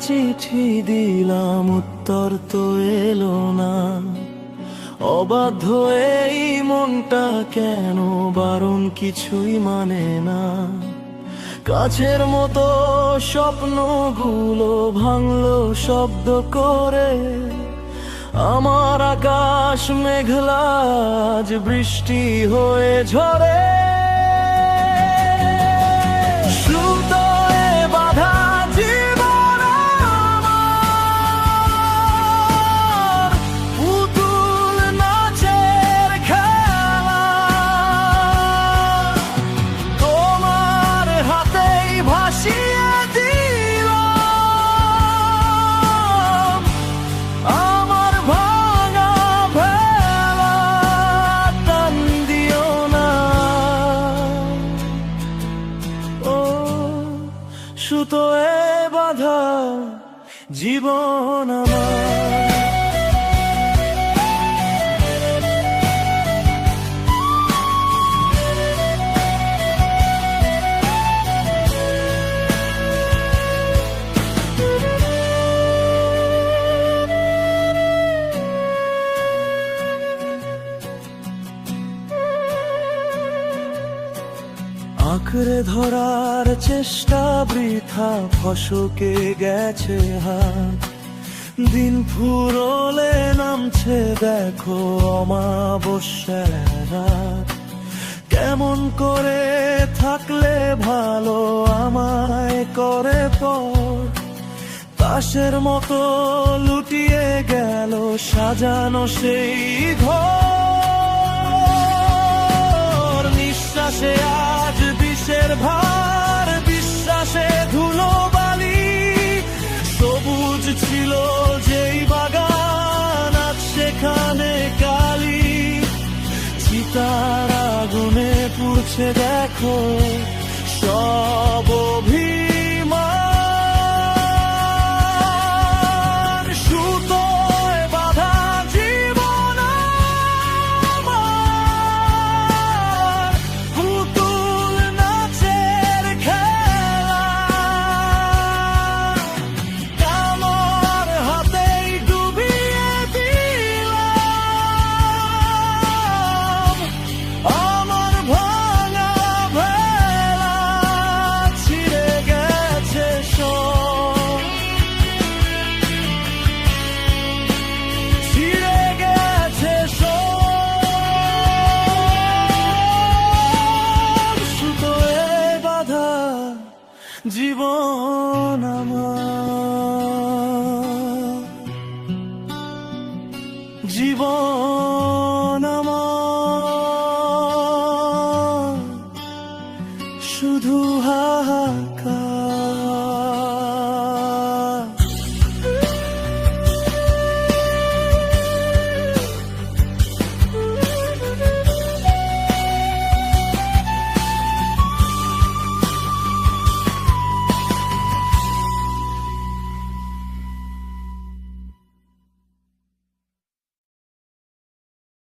চিঠি দিলাম, উত্তর তো এলো না। অবাধ্য এই মনটা কেন বারণ কিছুই মানে না। কাছের মতো স্বপ্নগুলো ভাঙলো শব্দ করে। আমার আকাশ মেঘলাজ বৃষ্টি হয়ে ঝরে। সুতোয় বাধা জীবন আমার। আঁকড়ে ধরার চেষ্টা বৃথা, ফসকে গেছে হাত। দিন ফুরলে নামছে, দেখো অমাবস্যার কেমন করে থাকলে ভালো আমায় করে পর। তাসের মতো লুটিয়ে গেল, সাজানো সেই ঘর। নিঃশ্বাসে আজ বিষের ভার বিশ্বাসে ধুলো সবুজ ছিল যেই বাগান সেখানে কালি। চিতার আগুনে পুড়ছে দেখো জীবন আমার।